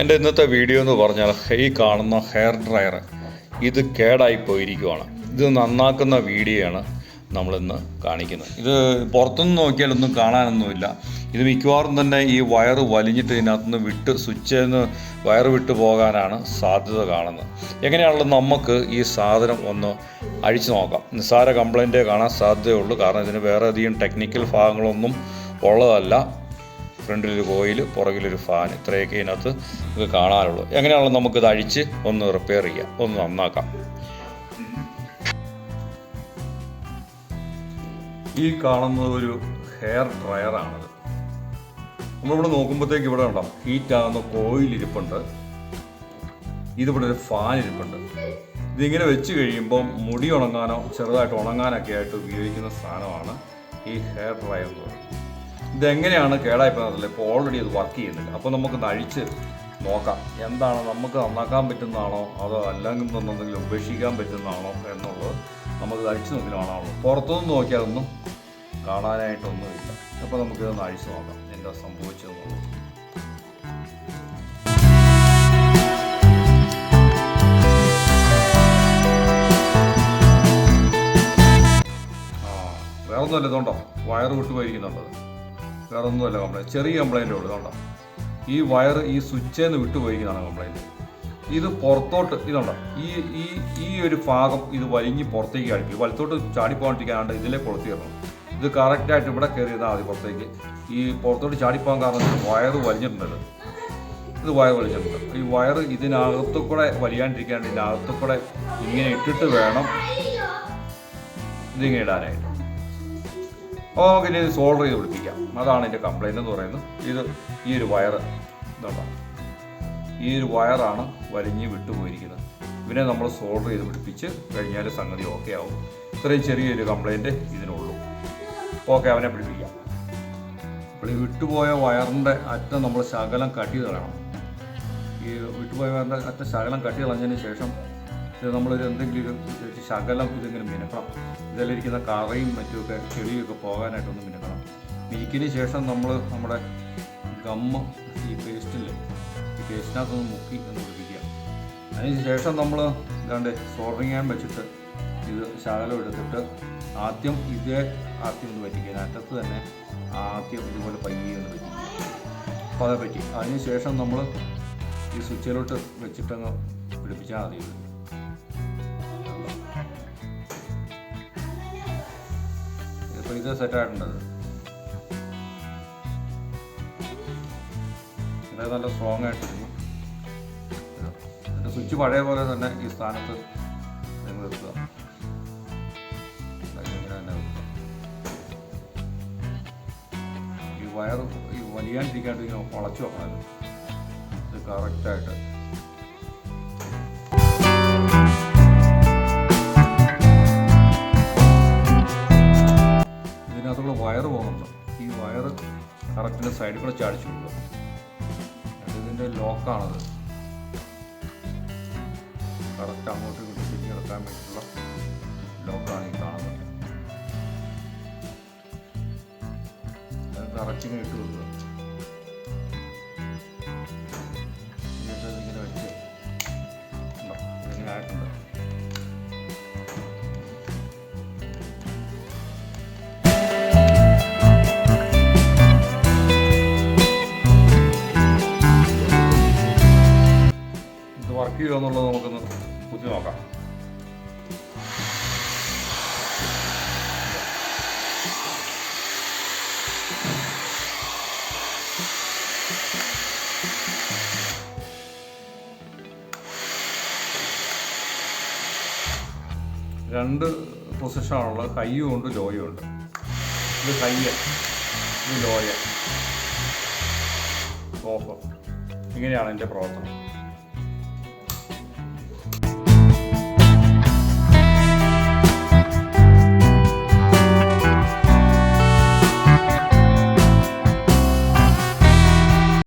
എന്റെ ഇന്നത്തെ വീഡിയോ എന്ന് പറഞ്ഞാൽ ഈ കാണുന്ന ഹെയർ ഡ്രയർ ഇത് കേടായി പോയിരിക്കുവാണ്. ഇത് നന്നാക്കുന്ന വീഡിയോയാണ് നമ്മളിന്ന് കാണിക്കുന്നത്. ഇത് പുറത്തുനിന്ന് നോക്കിയാലൊന്നും കാണാനൊന്നുമില്ല. ഇത് മിക്കവാറും തന്നെ ഈ വയറ് വലിഞ്ഞിട്ട് ഇതിനകത്തുനിന്ന് വിട്ട് സ്വിച്ച് നിന്ന് വയർ വിട്ട് പോകാനാണ് സാധ്യത കാണുന്നത്. എങ്ങനെയാണല്ലോ നമുക്ക് ഈ സാധനം ഒന്ന് അഴിച്ചു നോക്കാം. നിസ്സാര കംപ്ലൈന്റേ കാണാൻ സാധ്യതയുള്ളൂ. കാരണം ഇതിന് വേറെ അധികം ടെക്നിക്കൽ ഭാഗങ്ങളൊന്നും ഉള്ളതല്ല. ഫ്രണ്ടിലൊരു കോയിൽ പുറകിലൊരു ഫാൻ. ഇത്രയൊക്കെ ഇതിനകത്ത് നമുക്ക് കാണാനുള്ളൂ. എങ്ങനെയാണല്ലോ ഇത് അഴിച്ച് ഒന്ന് റിപ്പയർ ചെയ്യാം. ഒന്ന് നന്നാക്കാം. ഈ കാണുന്നത് ഒരു ഹെയർ ഡ്രയറാണ് നമ്മളിവിടെ നോക്കുമ്പോഴത്തേക്ക് ഇവിടെ ഉണ്ടാവും ഹീറ്റ് ആകുന്ന കോയിൽ ഇരിപ്പുണ്ട്. ഇതിവിടെ ഒരു ഫാൻ ഇരിപ്പുണ്ട്. ഇതിങ്ങനെ വെച്ച് കഴിയുമ്പോൾ മുടി ഉണങ്ങാനോ ചെറുതായിട്ട് ഉണങ്ങാനൊക്കെ ആയിട്ട് ഉപയോഗിക്കുന്ന സാധനമാണ് ഈ ഹെയർ ഡ്രയർ എന്ന് പറയുന്നത്. ഇതെങ്ങനെയാണ് കേടായി പോകുന്നത്? ഇപ്പോൾ ഓൾറെഡി അത് വർക്ക് ചെയ്യുന്നില്ല. അപ്പോൾ നമുക്കൊന്ന് അഴിച്ച് നോക്കാം. എന്താണ് നമുക്ക് നന്നാക്കാൻ പറ്റുന്നതാണോ? അതോ അല്ലെങ്കിൽ എന്തെങ്കിലും ഉപേക്ഷിക്കാൻ പറ്റുന്നതാണോ എന്നുള്ളത് നമുക്ക് നഴിച്ച് നോക്കി കാണാനുള്ളൂ പുറത്തുനിന്ന് നോക്കിയാലൊന്നും കാണാനായിട്ടൊന്നുമില്ല. അപ്പോൾ നമുക്കിതൊന്ന് നഴിച്ച് നോക്കാം. എന്താ സംഭവിച്ചതെന്നുള്ളത്. ആ വേറെ ഒന്നുമല്ല ഇതുണ്ടോ? വയറ് വിട്ടു പോയിരിക്കുന്നുണ്ടത് വേറെ ഒന്നുമല്ല കംപ്ലൈന്റ് ചെറിയ കംപ്ലൈന്റേ ഉള്ളൂ കണ്ടോ? ഈ വയർ ഈ സ്വിച്ചിൽ നിന്ന് വിട്ടു പോയിരിക്കുന്നതാണ് കംപ്ലൈന്റ് ഇത് പുറത്തോട്ട് ഇതുണ്ടോ ഈ ഈ ഈ ഒരു ഭാഗം ഇത് വലിഞ്ഞ് പുറത്തേക്ക് അടിക്കും. വലത്തോട്ട് ചാടിപ്പോകാണ്ടിരിക്കാണ്ട് ഇതിലെ കയറണം ഇത് കറക്റ്റായിട്ട് ഇവിടെ കയറി ആദ്യം പുറത്തേക്ക്. ഈ പുറത്തോട്ട് ചാടിപ്പോകാൻ കാരണം വയറ് വലിഞ്ഞിട്ടുണ്ടല്ലോ. ഇത് വയർ വലിച്ചിട്ടുണ്ട് ഈ വയർ ഇതിനകത്തു കൂടെ വലിയാണ്ടിരിക്കാണ്ട് ഇതിനകത്തു കൂടെ ഇങ്ങനെ ഇട്ടിട്ട് വേണം ഇതിങ്ങനെ ഇടാനായിട്ട്. ഇനി ഇത് സോൾഡർ ചെയ്ത് പിടിപ്പിക്കാം. അതാണ് എന്റെ കംപ്ലൈന്റ് എന്ന് പറയുന്നത്. ഇത് ഈ ഒരു വയർ എന്താ ഈ ഒരു വയറാണ് വലിഞ്ഞ് വിട്ടുപോയിരിക്കുന്നത്. പിന്നെ നമ്മൾ സോൾഡർ ചെയ്ത് പിടിപ്പിച്ച് കഴിഞ്ഞാൽ സംഗതി ഓക്കെ ആവും. ഇത്രയും ചെറിയൊരു കംപ്ലൈന്റ് ഇതിനുള്ളൂ. ഓക്കെ അവനെ പിടിപ്പിക്കാം. അപ്പോൾ ഈ വിട്ടുപോയ വയറിന്റെ അറ്റം നമ്മൾ ശകലം കട്ടി കളയണം. ഈ വിട്ടുപോയ വയറിന്റെ അറ്റം ശകലം കട്ടി കളഞ്ഞതിന് ശേഷം ഇത് നമ്മളൊരു എന്തെങ്കിലും ഒരു ശകലം ഇതിങ്ങനെ മിനുക്കണം. ഇതിലിരിക്കുന്ന കറയും മറ്റുമൊക്കെ ചെളിയൊക്കെ പോകാനായിട്ടൊന്ന് മിനുക്കണം മിനുക്കിന് ശേഷം നമ്മൾ നമ്മുടെ ഗമ്മ് ഈ പേസ്റ്റിൽ ഈ പേസ്റ്റിനകത്തൊന്ന് മുക്കി എന്ന് പിടിപ്പിക്കുക. അതിന് ശേഷം നമ്മൾ ഇതാണ്ട് സോൾഡറിങ് ഞാൻ വെച്ചിട്ട് ഇത് ശകലം എടുത്തിട്ട് ആദ്യം ഇതേ ആദ്യം ഒന്ന് പറ്റിക്കുക അറ്റത്ത് തന്നെ ആദ്യം ഇതുപോലെ പയ്യെ ഒന്ന് പറ്റിക്കുക അപ്പോൾ അതേ പറ്റി. അതിന് ശേഷം നമ്മൾ ഈ സ്വിച്ചിലോട്ട് വെച്ചിട്ടങ്ങ് പിടിപ്പിച്ചാൽ മതി സെറ്റ് ഇത് സെറ്റായിട്ടുണ്ടത് ഇത് നല്ല സ്ട്രോങ് ഇതിന്റെ സ്വിച്ച് പഴയ പോലെ തന്നെ ഈ സ്ഥാനത്ത് തന്നെ ഈ വയർ ഈ വലിയാണ്ടിരിക്കാണ്ട് ഇങ്ങനെ വളച്ചു വെക്കണം. ഇത് കറക്റ്റായിട്ട് ഇതിനകത്തുള്ള വയർ പോകുന്നുണ്ട് ഈ വയർ കറക്റ്റിന്റെ സൈഡിൽ കൂടെ ചാടിച്ചു കൊടുക്കുക ഇതിന്റെ ലോക്കാണത് കറക്റ്റ് അങ്ങോട്ട് ഇങ്ങോട്ട് തിരിഞ്ഞ് കിടക്കാൻ വേണ്ടിയിട്ടുള്ള ലോക്കാണ് ഈ കാണുന്നത്. കറക്റ്റിങ്ങനെ ഇട്ട് കൊടുക്കുക. ചെയ്യുമോ എന്നുള്ളത് നമുക്കൊന്ന് കുത്തി നോക്കാം. രണ്ട് പൊസിഷനാണുള്ളത് ഹൈയും ഉണ്ട് ലോയും ഉണ്ട്. ഇത് ഹൈയ ഇത് ലോയ. ഓഫ് ഇങ്ങനെയാണ് എന്റെ പ്രവർത്തനം.